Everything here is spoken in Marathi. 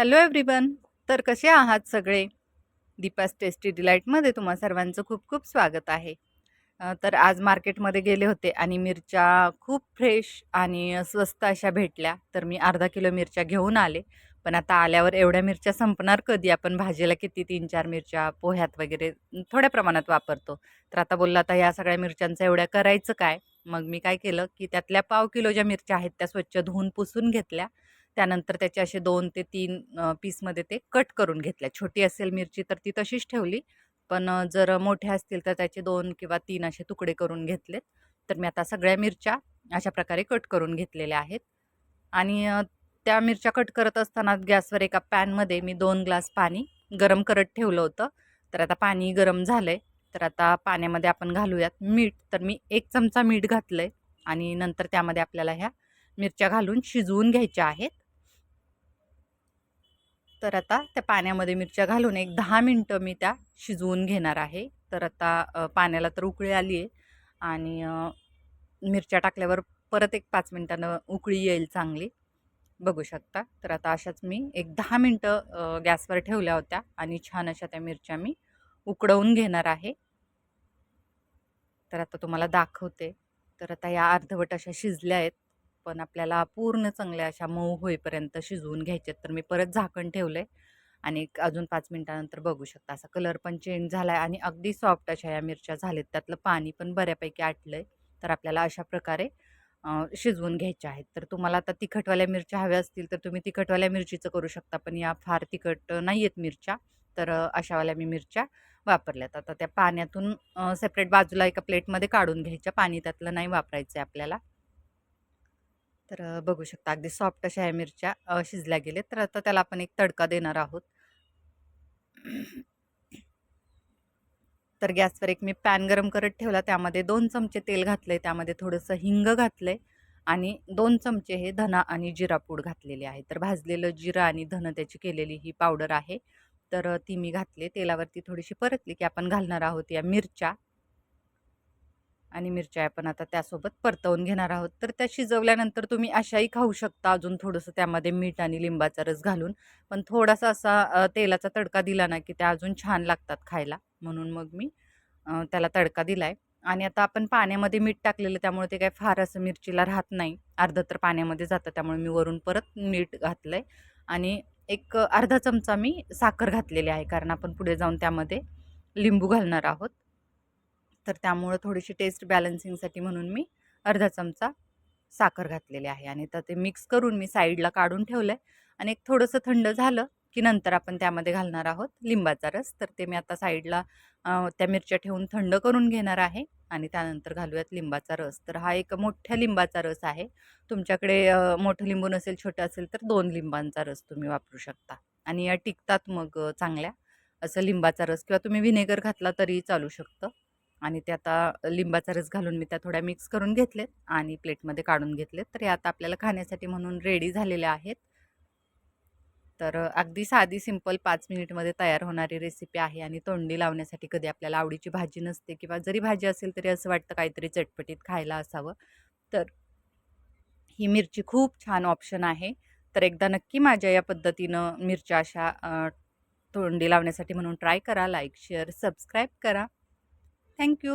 हॅलो एव्हरीवन तर कसे आहात सगळे? दीपास टेस्टी डिलाईटमध्ये तुम्हा सर्वांचं खूप खूप स्वागत आहे. तर आज मार्केटमध्ये गेले होते आणि मिरच्या खूप फ्रेश आणि स्वस्त अशा भेटल्या. तर मी अर्धा किलो मिरच्या घेऊन आले. पण आता आल्यावर एवढ्या मिरच्या संपणार कधी? आपण भाजीला किती तीन चार मिरच्या पोह्यात वगैरे थोड्या प्रमाणात वापरतो. तर आता बोललं आता या सगळ्या मिरच्यांचं एवढ्या करायचं काय? मग मी काय केलं की त्यातल्या पाव किलो ज्या मिरच्या आहेत त्या स्वच्छ धुवून पुसून घेतल्या. त्यानंतर त्याचे असे दोन ते तीन पीसमध्ये ते कट करून घेतल्या. छोटी असेल मिरची तर ती तशीच ठेवली. पण जर मोठ्या असतील तर त्याचे दोन किंवा तीन असे तुकडे करून घेतलेत. तर मी आता सगळ्या मिरच्या अशा प्रकारे कट करून घेतलेल्या आहेत. आणि त्या मिरच्या कट करत असताना गॅसवर एका पॅनमध्ये मी दोन ग्लास पाणी गरम करत ठेवलं होतं. तर आता पाणी गरम झालं आहे तर आता पाण्यामध्ये आपण घालूयात मीठ. तर मी एक चमचा मीठ घातलं आहे आणि नंतर त्यामध्ये आपल्याला ह्या मिरच्या घालून शिजवून घ्यायच्या आहेत. तर आता त्या पाण्यामध्ये मिरच्या घालून एक दहा मिनटं मी त्या शिजवून घेणार आहे. तर आता पाण्याला तर उकळी आली आहे आणि मिरच्या टाकल्यावर परत एक पाच मिनटानं उकळी येईल चांगली. बघू शकता. तर आता अशाच मी एक दहा मिनटं गॅसवर ठेवल्या होत्या आणि छान अशा त्या मिरच्या मी उकडवून घेणार आहे. तर आता तुम्हाला दाखवते. तर आता या अर्धवट अशा शिजल्या आहेत. पण आपल्याला पूर्ण चांगल्या अशा मऊ होईपर्यंत शिजवून घ्यायचे तर मी परत झाकण ठेवलं आहे आणि एक अजून पाच मिनटानंतर बघू शकता. असा कलर पण चेंज झाला आहे आणि अगदी सॉफ्ट अशा या मिरच्या झाल्यात त्यातलं पाणी पण बऱ्यापैकी आटलं आहे तर आपल्याला अशा प्रकारे शिजवून घ्यायच्या आहेत. तर तुम्हाला आता तिखटवाल्या मिरच्या हव्या असतील तर तुम्ही तिखटवाल्या मिरचीचं करू शकता पण या फार तिखट नाही आहेत मिरच्या तर अशावाल्या मी मिरच्या वापरल्यात. आता त्या पाण्यातून सेपरेट बाजूला एका प्लेटमध्ये काढून घ्यायच्या पाणी त्यातलं नाही वापरायचं आहे आपल्याला. तर बघू शकता. अगदी सॉफ्ट अशा ह्या मिरच्या शिजल्या गेले तर आता त्याला आपण एक तडका देणार आहोत. तर गॅसवर एक मी पॅन गरम करत ठेवला. त्यामध्ये दोन चमचे तेल घातले त्यामध्ये थोडंसं हिंग घातलंय आणि दोन चमचे हे धना आणि जिरा पूड घातलेले आहे. तर भाजलेलं जिरा आणि धन त्याची केलेली ही पावडर आहे. तर ती मी घातली. तेलावरती थोडीशी परतली की आपण घालणार आहोत या मिरच्या. आणि मिरच्या आपण आता त्यासोबत परतवून घेणार आहोत. तर त्या शिजवल्यानंतर तुम्ही अशाही खाऊ शकता. अजून थोडंसं त्यामध्ये मीठ आणि लिंबाचा रस घालून. पण थोडासा असा तेलाचा तडका दिला ना की त्या अजून छान लागतात खायला. म्हणून मग मी त्याला तडका दिला आहे आणि आता आपण पाण्यामध्ये मीठ टाकलेलं त्यामुळे ते काय फार असं मिरचीला राहत नाही. अर्धं तर पाण्यामध्ये जातं. त्यामुळे मी वरून परत मीठ घातलं आहे आणि एक अर्धा चमचा मी साखर घातलेली आहे. कारण आपण पुढे जाऊन त्यामध्ये लिंबू घालणार आहोत. तर त्यामुळं थोडीशी टेस्ट बॅलन्सिंगसाठी म्हणून मी अर्धा चमचा साखर घातलेली आहे. आणि तर ते मिक्स करून मी साईडला काढून ठेवलं आहे आणि एक थोडंसं थंड झालं की नंतर आपण त्यामध्ये घालणार आहोत लिंबाचा रस. तर ते मी आता साईडला त्या मिरच्या ठेवून थंड करून घेणार आहे. आणि त्यानंतर घालूयात लिंबाचा रस. तर हा एक मोठ्या लिंबाचा रस आहे. तुमच्याकडे मोठं लिंबू नसेल छोटं असेल तर दोन लिंबांचा रस तुम्ही वापरू शकता. आणि या टिकतात मग चांगल्या. असं लिंबाचा रस किंवा तुम्ही व्हिनेगर घातला तरी चालू शकतं. आणि ते आता लिंबाचा रस घालून मी त्या थोड्या मिक्स करून घेतलेत आणि प्लेटमध्ये काढून घेतलेत. तर हे आता आपल्याला खाण्यासाठी म्हणून रेडी झालेल्या आहेत. तर अगदी साधी सिंपल पाच मिनिटमध्ये तयार होणारी रेसिपी आहे आणि तोंडी लावण्यासाठी कधी आपल्याला आवडीची भाजी नसते किंवा जरी भाजी असेल तरी असं वाटतं काहीतरी चटपटीत खायला असावं. तर ही मिरची खूप छान ऑप्शन आहे. तर एकदा नक्की माझ्या या पद्धतीनं मिरच्या अशा तोंडी लावण्यासाठी म्हणून ट्राय करा लाईक शेअर सबस्क्राईब करा. Thank you